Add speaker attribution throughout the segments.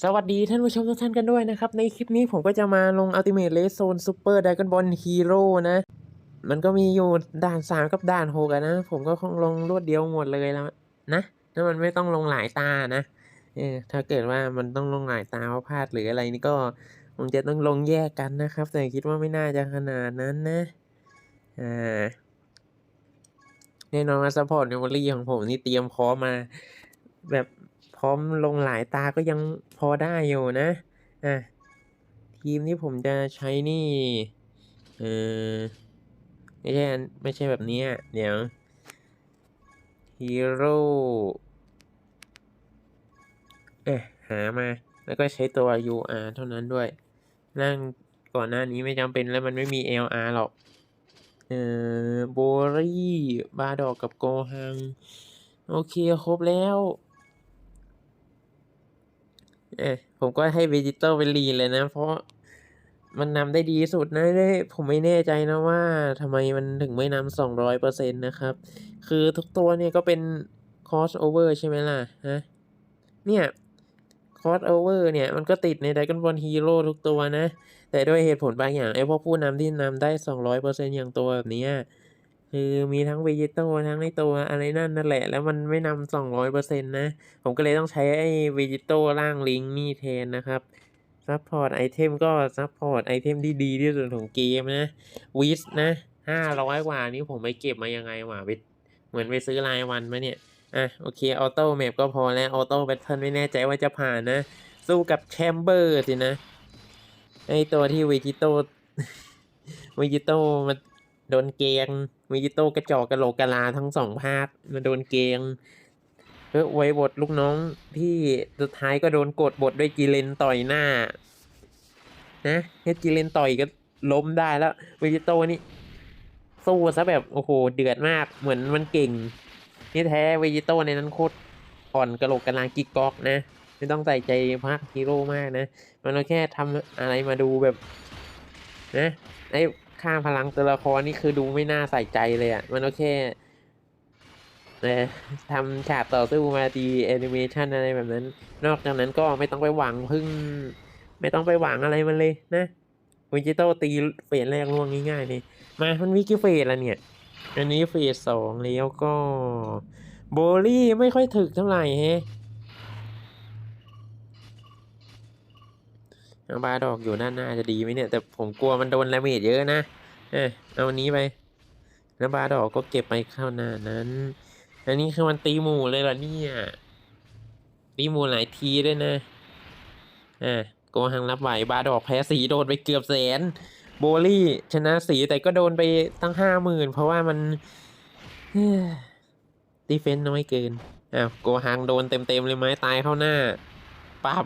Speaker 1: สวัสดีท่านผู้ชมทุกท่านกันด้วยนะครับ ในคลิปนี้ผมก็จะมาลง Ultimate Red Zone Super Dragon Ball Hero นะ มันก็มีอยู่ด่าน 3 กับด่าน6นะ ผมก็คงลงรวดเดียวหมดเลยแล้วนะถ้ามันไม่ต้องลงหลายตานะเออถ้าเกิดว่ามันต้องลงหลายตาเพราะพลาดหรืออะไรนี่ก็คงจะต้องลงแยกกันนะครับ แต่คิดว่าไม่น่าจะขนาดนั้นนะอ่าแน่นอนว่า Support Memory ของผมนี่เตรียมพร้อมมาแบบ อมลงหลายตาก็ยังพอได้อยู่นะ อะ ทีมที่ผมจะใช้นี่ เออไม่ใช่ไม่ใช่แบบนี้เดี๋ยวฮีโร่เอ๊ะหามา แล้วก็ใช้ตัว UR เท่านั้นด้วย นั่งก่อนหน้านี้ไม่จำเป็นแล้วมันไม่มี LR หรอก เออโบรี่ บาดอกกับโกฮัง โอเค ครบแล้ว เอ๊ะผมก็ให้เวจิเตอร์ไปรีเลยนะ เพราะมันนำได้ดีสุดนะได้ผมไม่แน่ใจนะว่าทำไมมันถึงไม่นำสองร้อยเปอร์เซ็นต์นะครับ คือทุกตัวเนี่ยก็เป็น cross over ใช่ไหมล่ะฮะเนี่ย cross over เนี่ย มันก็ติดใน Dragon Ball Hero ทุกตัวนะ แต่ด้วยเหตุผลบางอย่าง ไอ้พวกผู้นำที่นำได้สองร้อยเปอร์เซ็นต์อย่างตัวแบบนี้ คือมีทั้งเวจิโต้ทั้งในตัวอะไรนั่นนั่นแหละ แล้วมันไม่นำสองร้อยเปอร์เซ็นต์นะ ผมก็เลยต้องใช้ไอ้เวจิโต้ร่างลิงนี่แทนนะครับซัพพอร์ตไอเทมก็ซัพพอร์ตไอเทมที่ดีที่สุดของเกมนะวิสนะห้าร้อยกว่านี้ผมไปเก็บมายังไงวะไปเหมือนไปซื้อรายวันมาเนี่ย อะ โอเค ออโต้แมปก็พอแล้ว ออโต้แบทเทิลไม่แน่ใจว่าจะผ่านนะ สู้กับแชมเบอร์สินะ ไอตัวที่เวจิโต้เวจิโต้มัน โดนเกงเวจิโต้กระจอกกระโหลกกะลาทั้งสองภาคมันโดนเกงเพื่อไว้บทลูกน้องที่สุดท้ายก็โดนกดบทด้วยจีเลนต่อยหน้า นะแค่จีเลนต่อยก็ล้มได้แล้วเวจิโต้นี่สู้ซะแบบโอ้โหเดือดมากเหมือนมันเก่งนี่แท้เวจิโต้ในนั้นโคตรอ่อนกระโหลกกะลากิกก๊อกนะ ไม่ต้องใส่ใจภาคฮีโร่มากนะ มันแค่ทำอะไรมาดูแบบ นะไอ้ ค่าพลังตัวละครนี่คือดูไม่น่าใส่ใจเลยอะ่ะ มันก็แค่ทำฉากต่อสู้มาดีแอนิเมชันอะไรแบบนั้น นอกจากนั้นก็ไม่ต้องไปหวังพึ่ง ไม่ต้องไปหวังอะไรมันเลยนะวิจิโตตีเฟสแรกล่วงง่ายๆเลยมามันมีกี่เฟสละเนี่ย อันนี้เฟสสองแล้วก็ โบลี่ไม่ค่อยถึกเท่าไหร่แฮะ เอา บาดอกอยู่ด้านหน้าจะดีไหมเนี่ย แต่ผมกลัวมันโดนแรมเมจเยอะนะ เออเอาอันนี้ไปแล้วบาดอกก็เก็บไปเข้าหน้านั้น อันนี้คือมันตีหมู่เลยเหรอเนี่ย ตีหมู่หลายทีด้วยนะอ่าโกหังรับไหวบาดอกแพ้สีโดนไปเกือบแสน โบลี่ชนะสีแต่ก็โดนไปตั้งห้าหมื่นเพราะว่ามันดีเฟนต์น้อยเกินอ้าวโกหังโดนเต็มๆเลยไหมตายเข้าหน้าปั๊บ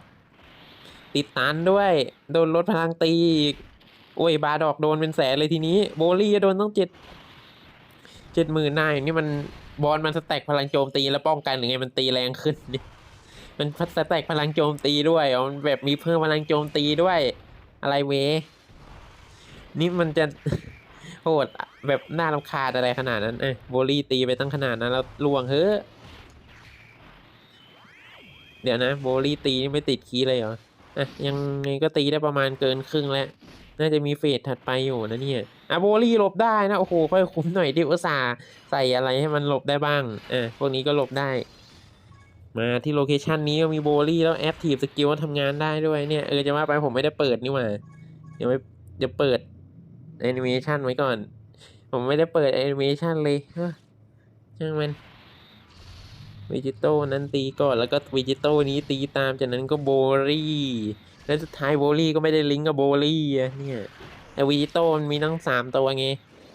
Speaker 1: ติดตันด้วย โดนลดพลังตีอีกโอ้ยบาดอกโดนเป็นแสนเลยทีนี้ โบลี่โดนต้องเจ็ดเจ็ดหมื่นนายนี่มันบอลมันสแต็กพลังโจมตีแล้วป้องกันหรือไงมันตีแรงขึ้นนี่มันสแต็กพลังโจมตีด้วยอ๋อมันแบบมีเพิ่มพลังโจมตีด้วย อะไรเว นี่มันจะโหดแบบน่ารำคาญอะไรขนาดนั้นเอ้ยโบลี่ตีไปตั้งขนาดนั้นแล้วลวงเฮ้อเดี๋ยวนะ โบลี่ตีนี่ไม่ติดคีเลยเหรอ อะยังไงก็ตีได้ประมาณเกินครึ่งแล้ว น่าจะมีเฟสถัดไปอยู่นะเนี่ยอะโบลี่หลบได้นะ โอ้โห ค่อยคุ้มหน่อยดิอุตส่าห์ใส่อะไรให้มันหลบได้บ้างอะพวกนี้ก็หลบได้ มาที่โลเคชันนี้ก็มีโบลี่แล้วแอคทีฟสกิลทำงานได้ด้วยเนี่ย เออจะว่าไปผมไม่ได้เปิดนี่หว่าเดี๋ยวไม่เดี๋ยวเปิดแอนิเมชันไว้ก่อน ผมไม่ได้เปิดแอนิเมชันเลยฮ้ยช่างมัน วิจิโต้นั้นตีก่อนแล้วก็วิจิโต้นี้ตีตามจากนั้นก็โบลี่แล้วสุดท้ายโบลี่ก็ไม่ได้ลิงก์กับโบลี่อะเนี่ยแต่วิจิโต้มันมีตั้งสามตัวไง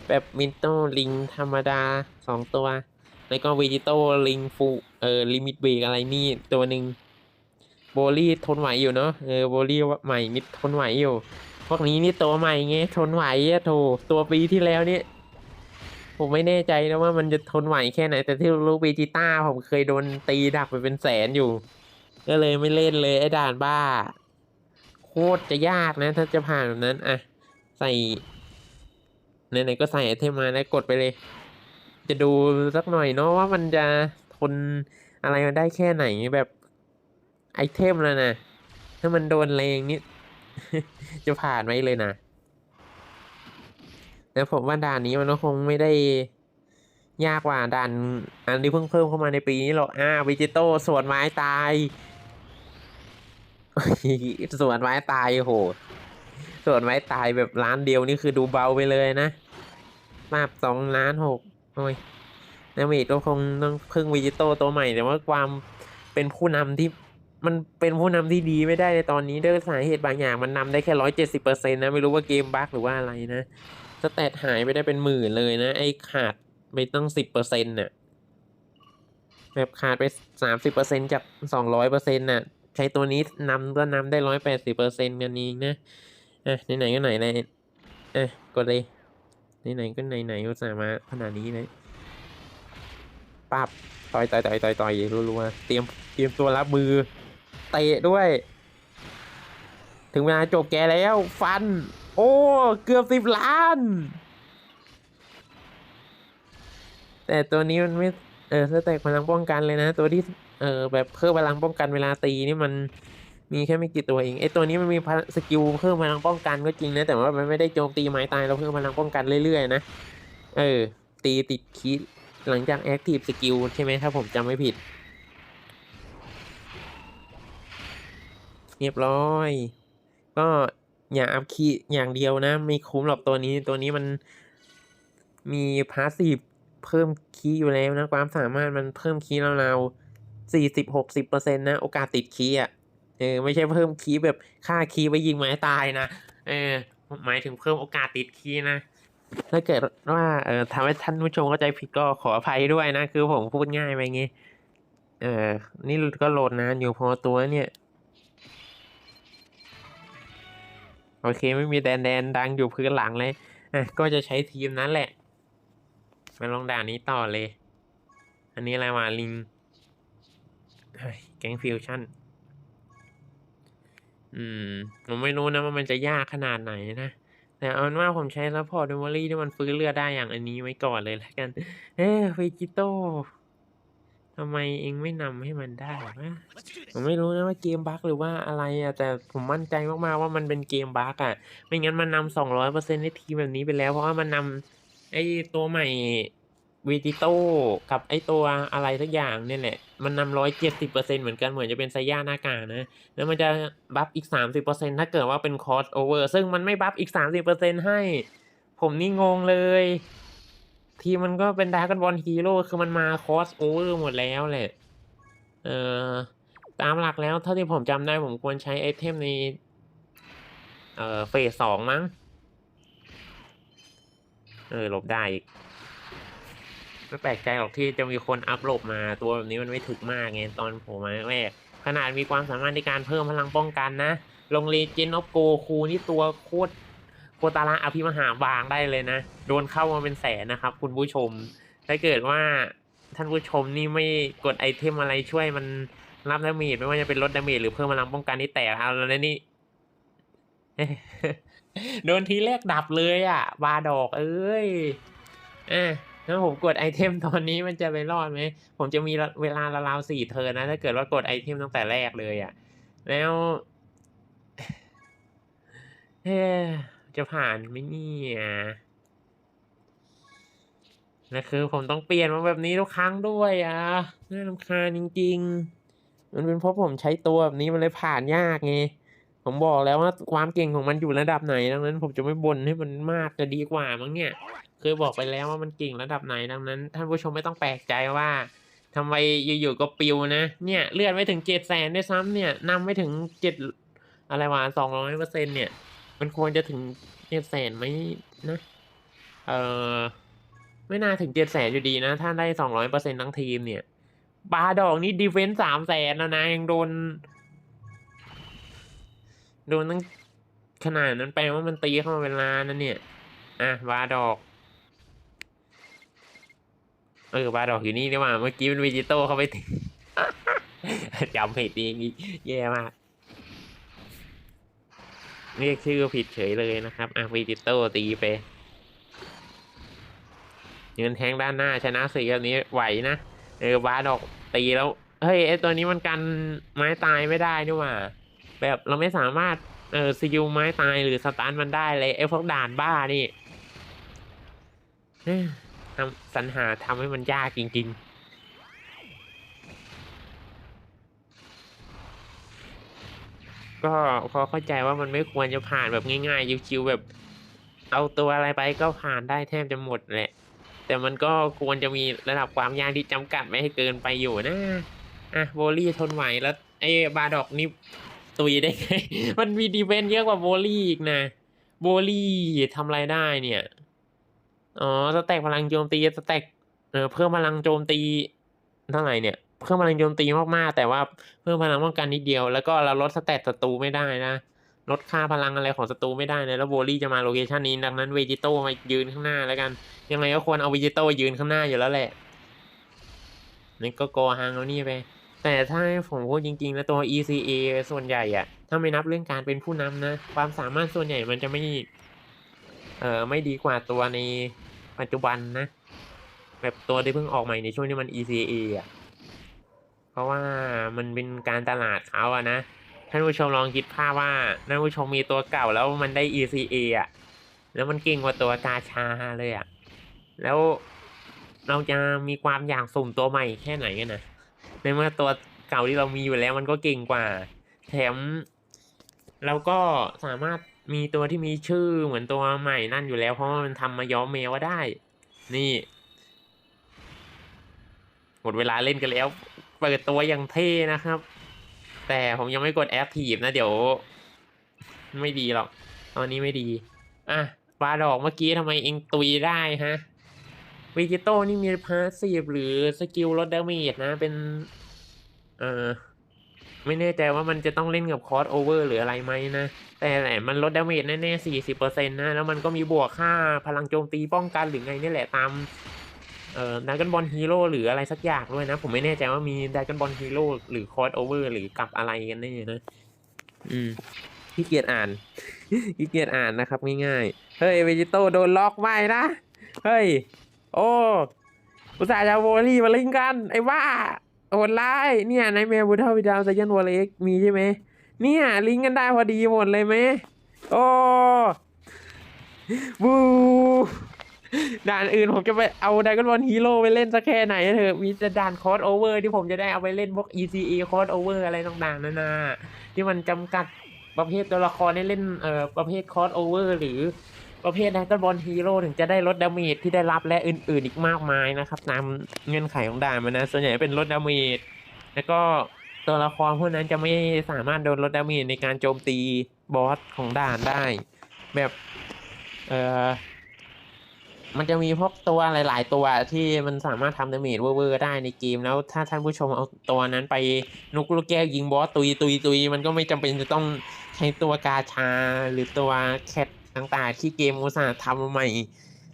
Speaker 1: แบบมินโต้ลิงธรรมดาสองตัว แล้วก็วิจิโต้ลิงฟูเอ่อลิมิตเบรกอะไรนี่ตัวหนึ่งโบลี่ทนไหวอยู่เนาะเออโบลี่ใหม่นิดทนไหวอยู่ พวกนี้นี่ตัวใหม่ไงทนไหวอะโถตัวปีที่แล้วเนี่ย ผมไม่แน่ใจนะว่ามันจะทนไหวแค่ไหน แต่ที่รู้เวจิต้าผมเคยโดนตีดักไปเป็นแสนอยู่ ก็เลยไม่เล่นเลยไอ้ด่านบ้า โคตรจะยากนะ ถ้าจะผ่านแบบนั้นอะใส่ไหนๆก็ใส่ไอเทมมาแล้วกดไปเลย จะดูสักหน่อยเนาะว่ามันจะทนอะไรมาได้แค่ไหนแบบไอเทมแล้วนะถ้ามันโดนแรงนี่จะผ่านไหมเลยนะ แล้วผมว่าด่านนี้มันก็คงไม่ได้ยากกว่าด่านอันที่เพิ่งเพิ่มเข้ามาในปีนี้หรอกอ่าวิจิโต้สวนไม้ตายสวนไม้ตายโหสวนไม้ตายแบบล้านเดียวนี่คือดูเบาไปเลยนะมาบสองล้านหกโอ้ยนาเมจก็คงต้องพึ่งวิจิโต้ตัวใหม่แต่ว่าความเป็นผู้นำที่มันเป็นผู้นำที่ดีไม่ได้ในตอนนี้ด้วยสาเหตุบางอย่างมันนำได้แค่ร้อยเจ็ดสิบเปอร์เซ็นต์นะ ไม่รู้ว่าเกมบั๊กหรือว่าอะไรนะ สแตทหายไปได้เป็นหมื่นเลยนะ ไอ้ขาดไปตั้งสิบเปอร์เซ็นต์น่ะ แบบขาดไปสามสิบเปอร์เซ็นจากสองร้อยเปอร์เซ็นต์น่ะ ใช้ตัวนี้นำก็นำได้ร้อยแปดสิบเปอร์เซ็นต์กันเองนะอะไหนๆก็ไหนเลยอะกดเลยไหนๆก็ไหนๆอุตส่าห์มาขนาดนี้เลยปับต่อยต่อยต่อยต่อยต่อยรัวๆเตรียมเตรียมตัวรับมือเตะด้วย ถึงเวลาจบแกแล้ว ฟัน โอ้ เกือบสิบล้าน แต่ตัวนี้มันไม่ เออสแต็กพลังป้องกันเลยนะ ตัวที่ เออแบบเพิ่มพลังป้องกันเวลาตีนี่มันมีแค่ไม่กี่ตัวเองไอตัวนี้มันมีสกิลเพิ่มพลังป้องกันก็จริงนะแต่ว่ามันไม่ได้โจมตีไม้ตายเราเพิ่มพลังป้องกันเรื่อยๆนะเออ ตีติดคีหลังจากแอคทีฟสกิลใช่ไหมถ้าผมจำไม่ผิด เรียบร้อย ก็ อย่าอัพคีย์อย่างเดียวนะ ไม่คุ้มหรอกตัวนี้ ตัวนี้มันมีพาสซีฟเพิ่มคีย์อยู่แล้วนะความสามารถมันเพิ่มคีย์ราวๆสี่สิบหกสิบเปอร์เซ็นต์นะ โอกาสติดคีย์อะเออไม่ใช่เพิ่มคีย์แบบค่าคีย์ไปยิงไม้ตายนะเออหมายถึงเพิ่มโอกาสติดคีย์นะถ้าเกิดว่าเออทำให้ท่านผู้ชมเข้าใจผิดก็ขออภัยด้วยนะ คือผมพูดง่ายไปงี้ เออนี่ก็โหลดนานอยู่พอตัวเนี่ย โอเคไม่มีแดนแดนดังอยู่พื้นหลังเลยอะก็จะใช้ทีมนั้นแหละ มาลองด่านนี้ต่อเลย อันนี้อะไรวะลิงแก๊งฟิวชั่น อืม ผมไม่รู้นะว่ามันจะยากขนาดไหนนะ แต่เอาเป็นว่าผมใช้ซัพพอร์ตเดมอรี่ที่มันฟื้นเลือดได้อย่างอันนี้ไว้ก่อนเลยแล้วกัน เอ้เวจิโต้ ทำไมเองไม่นำให้มันได้วะผมไม่รู้นะว่าเกมบั๊กหรือว่าอะไรอะแต่ผมมั่นใจมากๆว่ามันเป็นเกมบั๊กอะไม่งั้นมันนำสองร้อยเปอร์เซ็นต์ในทีมแบบนี้ไปแล้ว เพราะว่ามันนำไอ้ตัวใหม่วีจิโต้กับไอ้ตัวอะไรสักอย่างเนี่ยแหละ มันนำร้อยเจ็ดสิบเปอร์เซ็นเหมือนกันเหมือนจะเป็นไซย่าหน้ากากนะ แล้วมันจะบัฟอีกสามสิบเปอร์เซ็นถ้าเกิดว่าเป็นคอสโอเวอร์ซึ่งมันไม่บัฟอีกสามสิบเปอร์เซ็นให้ ผมนี่งงเลย ทีมมันก็เป็นดาร์กบอลฮีโร่คือมันมาคอสโอเวอร์หมดแล้วแหละ เอ่อ ตามหลักแล้วเท่าที่ผมจำได้ผมควรใช้ไอเทมใน เอ่อ เฟสสองมั้ง เออหลบได้อีกไม่แปลกใจหรอกที่จะมีคนอัพหลบมาตัวแบบนี้มันไม่ถึกมากไงตอนผมมาแรกขนาดมีความสามารถในการเพิ่มพลังป้องกันนะ ลงเลเจนออฟโกคูนี่ตัวโคตร โคตาระอภิมหาวางได้เลยนะ โดนเข้ามาเป็นแสนนะครับ คุณผู้ชม ถ้าเกิดว่าท่านผู้ชมนี่ไม่กดไอเทมอะไรช่วยมันรับดาเมจไม่ว่าจะเป็นลดดาเมจหรือเพิ่มพลังป้องกันที่แตกเอาแล้วนี่โดนทีแรกดับเลยอะ บาดอก เอ้ยอะถ้าผมกดไอเทมตอนนี้มันจะไปรอดไหม ผมจะมีเวลาราวๆสี่เทิร์นนะ ถ้าเกิดว่ากดไอเทมตั้งแต่แรกเลยอะ แล้ว เฮ้ จะผ่านไหมเนี่ยนะคือผมต้องเปลี่ยนมาแบบนี้ทุกครั้งด้วยอะน่ารำคาญจริง ๆ มันเป็นเพราะผมใช้ตัวแบบนี้มันเลยผ่านยากไงผมบอกแล้วว่าความเก่งของมันอยู่ระดับไหนดังนั้น ผมจะไม่บ่นให้มันมากจะดีกว่ามั้งเนี่ยเคยบอกไปแล้วว่ามันเก่งระดับไหนดังนั้น ท่านผู้ชมไม่ต้องแปลกใจว่าทำไมอยู่ๆก็ปิวนะเนี่ยเลื่อนไม่ถึงเจ็ดแสนด้วยซ้ำเนี่ยนำไม่ถึงเจ็ดอะไรวะสองร้อยเปอร์เซ็นเนี่ย มันควรจะถึงเจ็ดแสนไหมนะ เออไม่น่าถึงเจ็ดแสนอยู่ดีนะ ถ้าได้สองร้อยเปอร์เซ็นทั้งทีมเนี่ยบาดอกนี่ดีเฟนส์สามแสนแล้วนะยังโดน โดนตั้งขนาดนั้นแปลว่ามันตีเข้ามาเป็นล้านนั่นเนี่ย อะบาดอกเออบาดอกอยู่นี่ดีกว่าเมื่อกี้เป็นวิจิโต้เข้าไปตีจำผิดเองอีกแย่มาก เรียกชื่อผิดเฉยเลยนะครับอะวิจิโต้ตีไปยืนแทงด้านหน้าชนะสี่แบบนี้ไหวนะ เออบาดอกตีแล้ว เฮ้ยไอตัวนี้มันกันไม้ตายไม่ได้นี่หว่า แบบเราไม่สามารถเออสกิลไม้ตายหรือสตาร์ทมันได้เลยไอพวกด่านบ้านี่ทำสรรหาทำให้มันยากจริง ๆ ก็พอเข้าใจว่ามันไม่ควรจะผ่านแบบง่ายๆชิวๆแบบ เอาตัวอะไรไปก็ผ่านได้แทบจะหมดแหละ แต่มันก็ควรจะมีระดับความยากที่จำกัดไม่ให้เกินไปอยู่นะอะโบลี่ทนไหวแล้วไอ้บาดอกนี่ตุยได้ไง มันมีดีเฟนเยอะกว่าโบลี่อีกนะ โบลี่ทำอะไรได้เนี่ย อ๋อสแต็กพลังโจมตีสแต็กเออเพิ่มพลังโจมตีเท่าไหร่เนี่ย เพิ่มพลังโจมตีมากๆ แต่ว่าเพิ่มพลังป้องกันนิดเดียว แล้วก็เราลดสแตตศัตรูไม่ได้นะลดค่าพลังอะไรของศัตรูไม่ได้นะแล้วโบลี่จะมาโลเคชันนี้ดังนั้นเวจิโตมายืนข้างหน้าแล้วกัน ยังไงก็ควรเอาเวจิโตยืนข้างหน้าอยู่แล้วแหละนี่ก็โกฮังเอานี่ไปแต่ถ้าให้ผมพูดจริงๆแล้วตัว ECA ส่วนใหญ่อะถ้าไม่นับเรื่องการเป็นผู้นำนะ ความสามารถส่วนใหญ่มันจะไม่ เอ่อ ไม่ดีกว่าตัวในปัจจุบันนะ แบบตัวที่เพิ่งออกใหม่ในช่วงที่มัน ECA อะ เพราะว่ามันเป็นการตลาดเขาอะนะ ท่านผู้ชมลองคิดภาพว่าท่านผู้ชมมีตัวเก่าแล้วมันได้ ECA อะแล้วมันเก่งกว่าตัวกาชาเลยอะแล้วเราจะมีความอยากสุ่มตัวใหม่แค่ไหนกันนะในเมื่อตัวเก่าที่เรามีอยู่แล้วมันก็เก่งกว่า แถมเราก็สามารถมีตัวที่มีชื่อเหมือนตัวใหม่นั่นอยู่แล้ว เพราะว่ามันทำมาย้อมแมวว่าได้ นี่หมดเวลาเล่นกันแล้ว เปิดตัวอย่างเท่นะครับ แต่ผมยังไม่กดแอคทีฟนะเดี๋ยว ไม่ดีหรอกตอนนี้ไม่ดี อะปลาดอกเมื่อกี้ทำไมเองตุยได้ฮะวิกิโต้นี่มีพาสซีฟหรือสกิลลดดาเมจนะเป็นเออไม่แน่ใจว่ามันจะต้องเล่นกับคอร์สโอเวอร์หรืออะไรไหมนะ แต่แหละมันลดดาเมจแน่ๆสี่สิบเปอร์เซ็นต์นะ แล้วมันก็มีบวกค่าพลังโจมตีป้องกันหรือไงนี่แหละตาม เอ่อดักกันบอลฮีโร่หรืออะไรสักอย่างด้วยนะ ผมไม่แน่ใจว่ามีดักกันบอลฮีโร่หรือคอร์สโอเวอร์หรือกับอะไรกันแน่นะ อืมขี้เกียจอ่านขี้เกียจอ่านนะครับง่ายๆ เฮ้ยเวจิโต้โดนล็อกไม่นะ เฮ้ย โอ้อุตส่าห์จะโวอลลี่มาลิงกัน ไอ้ว่าโหดร้ายเนี่ยในแมวบูเทลวิดาวไซยันวอลเล็กมีใช่ไหมเนี่ยลิงก์กันได้พอดีหมดเลยไหมโอ้บู ด่านอื่นผมจะไปเอาด a ก o n บอลฮีโร่ไปเล่นสักแค่ไหนเถอะมีแต่ด่านคอสโอเวอร์ที่ผมจะได้เอาไปเล่นพวก ECA คอสโอเวอร์อะไรต่างๆนานาที่มันจำกัดประเภทตัวละครให้เล่นเอ่อประเภทคอสโอเวอร์หรือประเภทดักบอลฮีโร่ถึงจะได้ลดดาเมจที่ได้รับและอื่นๆอีกมากมายนะครับตามเงื่อนไขของด่านมันนะส่วนใหญ่เป็นลดดาเมจแล้วก็ตัวละครพวกนั้นจะไม่สามารถโดนลดดาเมจในการโจมตีบอสของด่านได้ แบบเอ่อ มันจะมีพวกตัวหลาย ๆ ตัวที่มันสามารถทำดาเมจเวอร์ได้ในเกม แล้วถ้าท่านผู้ชมเอาตัวนั้นไปนุกลูกแก้วยิงบอสตุยตุยตุยมันก็ไม่จำเป็นจะต้องใช้ตัวกาชาหรือตัวแคทต่างๆ ที่เกมอุตสาห์ทำใหม่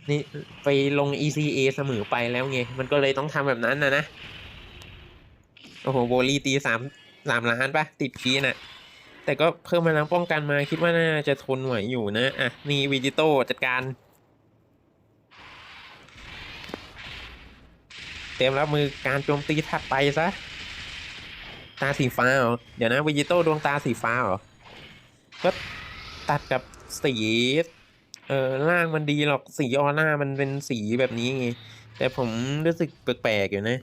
Speaker 1: นี่ไปลง ECA เสมอไปแล้วไง มันก็เลยต้องทำแบบนั้นนะนะ โอ้โหโบลีตีสามสามล้านปะติดคีน่ะ แต่ก็เพิ่มพลังป้องกันมาคิดว่าน่าจะทนไหวอยู่นะ อะ นี่วิจิโตจัดการ เตรียมรับมือการโจมตีถัดไปซะ ตาสีฟ้าเหรอ เดี๋ยวนะวิจิโต้ดวงตาสีฟ้าเหรอ ก็ตัดกับสีเออล่างมันดีหรอกสีออร่ามันเป็นสีแบบนี้ไงแต่ผมรู้สึกแปลกๆอยู่นะ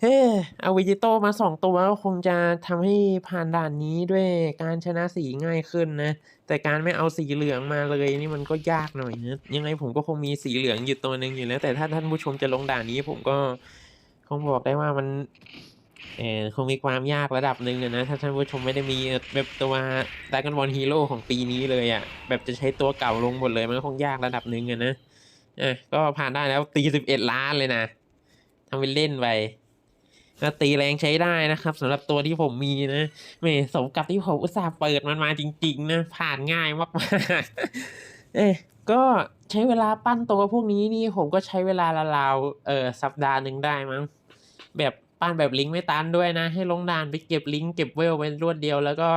Speaker 1: เฮ้เอาวิจิโตมาสองตัวก็คงจะทำให้ผ่านด่านนี้ด้วยการชนะสีง่ายขึ้นนะ แต่การไม่เอาสีเหลืองมาเลยนี่มันก็ยากหน่อยนะ ยังไงผมก็คงมีสีเหลืองอยู่ตัวหนึ่งอยู่แล้ว แต่ถ้าท่านผู้ชมจะลงด่านนี้ผมก็ คงบอกได้ว่ามันเออคงมีความยากระดับหนึ่งนะ ถ้าท่านผู้ชมไม่ได้มีแบบตัวดากอนบอลฮีโร่ของปีนี้เลยอะ่ะ แบบจะใช้ตัวเก่าลงหมดเลย มันคงยากระดับหนึ่งอะนะอะก็ผ่านได้แล้วตีสิบเอ็ดล้านเลยนะทำเป็นเล่นไปก็ตีแรงใช้ได้นะครับสำหรับตัวที่ผมมีนะไม่สมกับที่ผมอุตส่าห์เปิดมันมาจริง ๆ นะ ผ่านง่ายมากๆเอ้ก็ใช้เวลาปั้นตัวพวกนี้นี่ผมก็ใช้เวลาราวๆเออสัปดาห์หนึ่งได้มั้ง แบบปั้นแบบลิงก์ไม่ตันด้วยนะ ให้ลงด่านไปเก็บลิงก์เก็บเวลไปรวดเดียวแล้วก็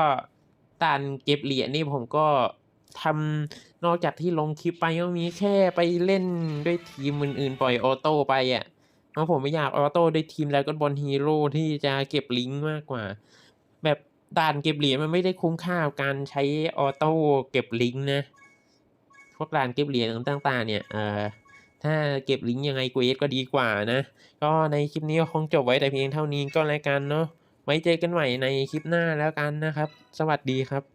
Speaker 1: ด่านเก็บเหรียญนี่ผมก็ทำนอกจากที่ลงคลิปไปก็มีแค่ไปเล่นด้วยทีมอื่นๆ ปล่อยออโต้ไปอะเพราะผมไม่อยากออโต้ด้วยทีมแล้วก็บอลฮีโร่ที่จะเก็บลิงก์มากกว่า แบบด่านเก็บเหรียญมันไม่ได้คุ้มค่าการใช้ออโต้เก็บลิงก์นะ พวกด่านเก็บเหรียญต่างๆ เนี่ยเออ ถ้าเก็บลิงก์ยังไงเควสก็ดีกว่านะ ก็ในคลิปนี้คงจบไว้แต่เพียงเท่านี้ก็แล้วกันเนาะไว้เจอกันใหม่ในคลิปหน้าแล้วกันนะครับ สวัสดีครับ